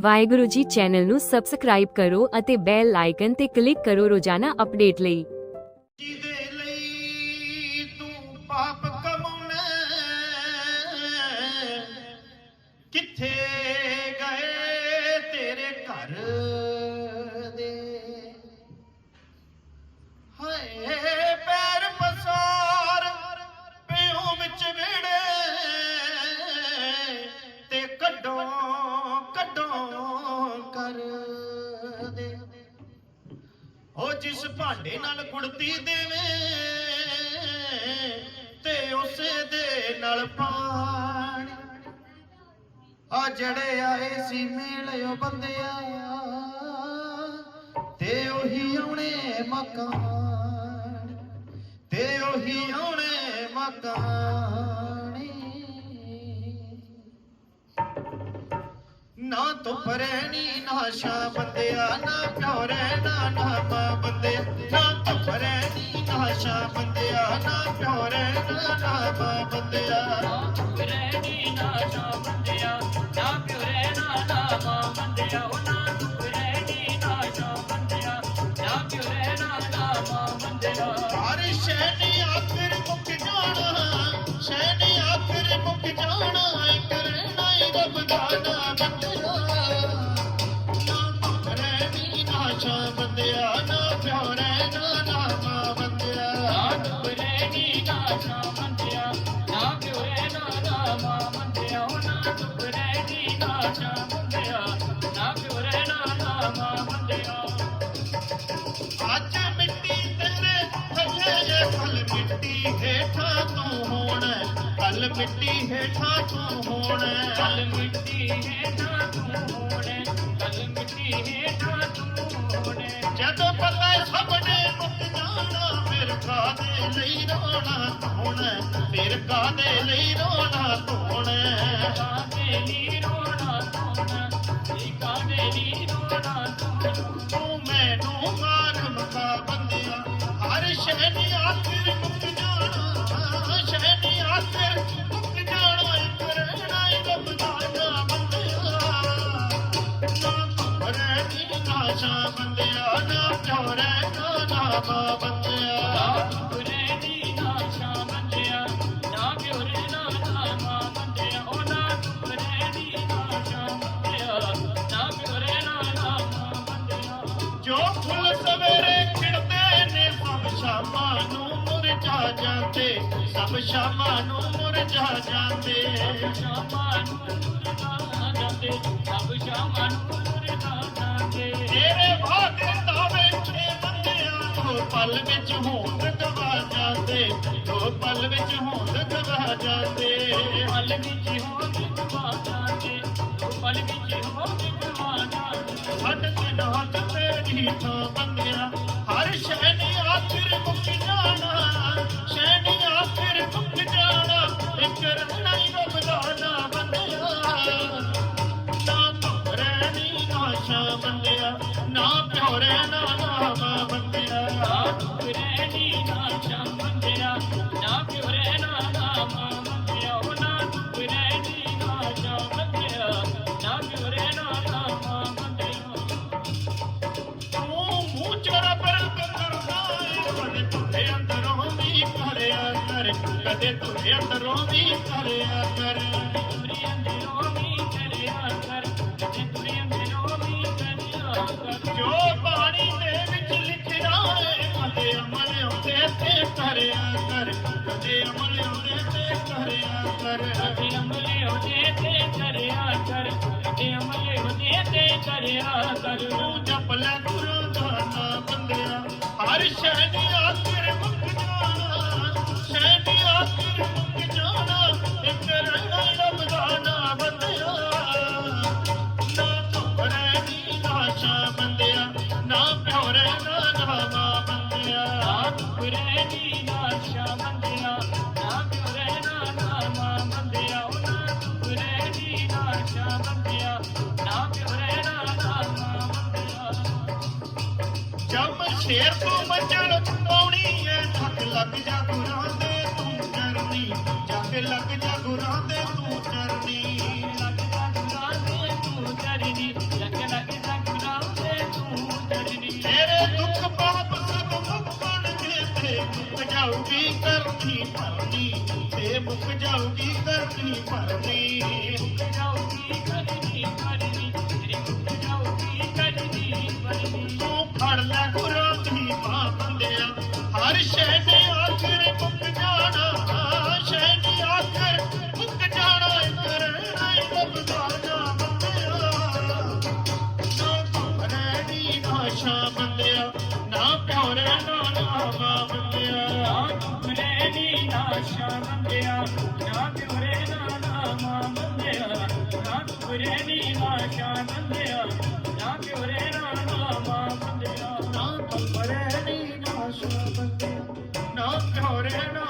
Waheguru ji channel ਨੂੰ subscribe ਕਰੋ ਅਤੇ ਬੈਲ ਆਈਕਨ ਤੇ ਕਲਿੱਕ ਕਰੋ ਰੋਜ਼ਾਨਾ ਅਪਡੇਟ ਲਈ। ਜਿਹਦੇ ਲਈ ਤੂੰ ਪਾਪ ਕਮਾਉਣਾ ਕਿੱਥੇ ਭਾਂਡੇ ਨਾਲ ਕੁੜਤੀ ਦੇਵੇ ਤੇ ਉਸੇ ਦੇ ਨਾਲ ਪਾਣੀ। ਆ ਜੜੇ ਆਏ ਸੀ ਮੇਲਿਓ ਬੰਦਿਆ ਤੇ ਉਹੀ ਆਉਣੇ ਮਕਾਨ। ਤੇ ਉਹੀ ਆਉਣੇ ਮਕਾਨੀ। ਨਾ ਧੁੱਪ ਰਹਿਣੀ ਨਾ ਬੰਦਿਆ ਨਾ ਪਿਓ ਰਹਿਣਾ ਨਾ ਮਾਂ ਨਾ ਧੁੱਪ ਰਹਿਣੀ ਨਾ ਬੰਦਿਆ ਨਾ ਪਿਓ ਰਹਿਣਾ ਨਾ ਮਾਂ ਬੰਦਿਆ ਰਹਿਣੀ ਨਾ ਨਾ ਬੰਦਿਆ ਨਾ ਪਿਓ ਰਹਿਣਾ ਨਾ ਮਾਂ ਬੰਦਿਆ ਉਹ ਨਾ ਰਹਿਣੀ ਨਾ ਨਾ ਬੰਦਿਆ ਨਾ ਪਿਓ ਰਹਿਣਾ ਨਾ ਮਾਂ ਬੰਦਿਆ ਹਰ ਸ਼ੈ ਨੇ ਆਖਰ ਮਿੱਟੀ ਤੇਰੇ ਥੱਲੇ ਜੇ ਫਲ ਮਿੱਟੀ ਹੇਠਾਂ ਤੂੰ ਹੋਣ। ਧੋਣ ਫਿਰ ਕਾਦੇ ਲਈ ਰੋਣਾ ਧੋਣ? ਕਾਦੇ ਨੀ ਰੋਣਾ ਨੀ ਕਾਦੇ ਨੀ ਰੋਣਾ ਤੋਣਾ ਤੂੰ ਮੈਨੂੰ ਮਾਰ ਮਕਾ ਬੰਦਿਆ। ਹਰ ਸ਼ੈ ਦੀ ਆਖਰ ਮੁੱਕ ਜਾਣਾ। ਸ਼ੈ ਦੀ ਆਖਰ ਮੁੱਕ ਜਾਣਾ। ਨਾ ਬੰਦਿਆ। ਨਾ ਨਾ ਛਾਂ ਬੰਦਿਆ। ਨਾ ਰਹਿਣਾ ਨਾ ਮਾਂ ਬੰਦਿਆ। ਜਾਂਦੇ, ਸਭ ਸ਼ਾਮਾਂ ਨੂੰ ਮੁਰਝਾ ਜਾਂਦੇ ਸ਼ਾਮਾਂ ਨੂੰ ਮੁਰਦਾ ਜਾਂਦੇ। ਸਭ ਸ਼ਾਮਾਂ ਨੂੰ ਮੁਰਦਾ ਜਾਂਦੇ ਤੇਰੇ ਵਾਦੇ ਦਾ ਵੇਖੇ ਬੰਦਿਆਂ ਦੋ ਪਲ ਵਿੱਚ ਹੋਂਦ ਗਵਾ ਜਾਂਦੇ ਦੋ ਪਲ ਵਿੱਚ ਹੋਂਦ ਗਵਾ ਜਾਂਦੇ। ਪਲ ਵਿੱਚ ਹੋ ਜਿਤਵਾ ਜਾਂਦੇ ਪਲ ਵਿੱਚ ਹੋ ਜਿਤਵਾ ਜਾਂਦੇ ਹੱਟ ਤੇ ਤੇਰੀ ਥਾਂ ਬੰਦਿਆ ਛਾਂ ਨਾ ਪਿਓ ਰਹਿਣਾ ਨਾ ਮਾਂ ਬੰਦਿਆ ਨਾ ਤੁਰੇ ਨੀ ਨਾ ਸ਼ਾ ਬੰਦਿਆ ਨਾ ਪਿਉਰੇ ਨਾ ਨਾ ਮਾਂ ਉਹ ਨਾ ਤੁਰੇ ਨੀ ਨਾ ਸ਼ਾ ਬੰਦਿਆ ਨਾ ਪਿਉਰੇ ਨਾ ਨਾ ਮਾਂ ਤੂੰ ਮੂੰਹ ਚੋਰਾ ਪਰ ਕਰਦਾ ਕਦੇ ਤੁਰੇ ਅੰਦਰੋਂ ਵੀ ਭਰਿਆ ਕਰ। ਕਦੇ ਤੁਰੇ ਅੰਦਰੋਂ ਵੀ ਕਰਿਆ ਕਰ। ਤੁਰੀ ਅੰਦਰੋਂ ਜੋ ਬਾਣੀ ਦੇ ਵਿੱਚ ਲਿਖਿਆ ਏ ਕਦੇ ਅਮਲ ਉਹਦੇ ਤੇ ਕਰਿਆ ਕਰ। ਕਦੇ ਅਮਲ ਉਹਦੇ ਤੇ ਕਰਿਆ ਕਰ। ਤੇ ਅਮਲੇ ਉਹਦੇ ਤੇ ਕਰਿਆ ਕਰ। ਤੇ ਅਮਲੇ ਉਹਦੇ ਤੇ ਕਰਿਆ ਕਰ। ਤੂੰ ਜਪ ਲੈ ਗੁਰੂ ਸ਼ੇਰ ਤੋਂ ਬਚਣ ਪਾਉਣੀ ਐ। ਜੱਗ ਲੱਗ ਜਾ ਗੁਰਾਂ ਦੇ ਤੂੰ ਚਰਨੀ। ਜੱਗ ਲੱਗ ਜਾ ਗੁਰਾਂ ਦੇ ਤੂੰ ਚਰਨੀ। ਲੱਗ ਜਾ ਗੁਰਾਂ ਦੇ ਤੂੰ ਚਰਨੀ। ਲੱਗ ਲੱਗ ਜਾ ਗੁਰਾਂ ਦੇ ਤੂੰ ਚਰਨੀ। ਤੇਰੇ ਦੁੱਖ ਪਾਪ ਸਭ ਮੁੱਕਣ ਜੇ ਤੇ ਮੁੱਕ ਜਾਊਗੀ ਕਰਨੀ ਪਰਨੀ ਤੇ ਮੁੱਕ ਜਾਊਗੀ ਕਰਨੀ ਪਰਨੀ ਮੁੱਕ ਜਾਊਗੀ ਕਰਨੀ ਪਰਨੀ ਉਰੇ ਦੀ ਆਸ਼ਾ ਬੰਦਿਆ ਜਾ ਕੇ ਉਰੇ ਰਾਣਾ ਮਾਂ ਬੰਦਿਆ। ਨਾ ਤੰਬਰੇ ਦੀ ਆਸ਼ਾ ਬੰਦਿਆ, ਨਾ ਕੋਰੇ ਨਾ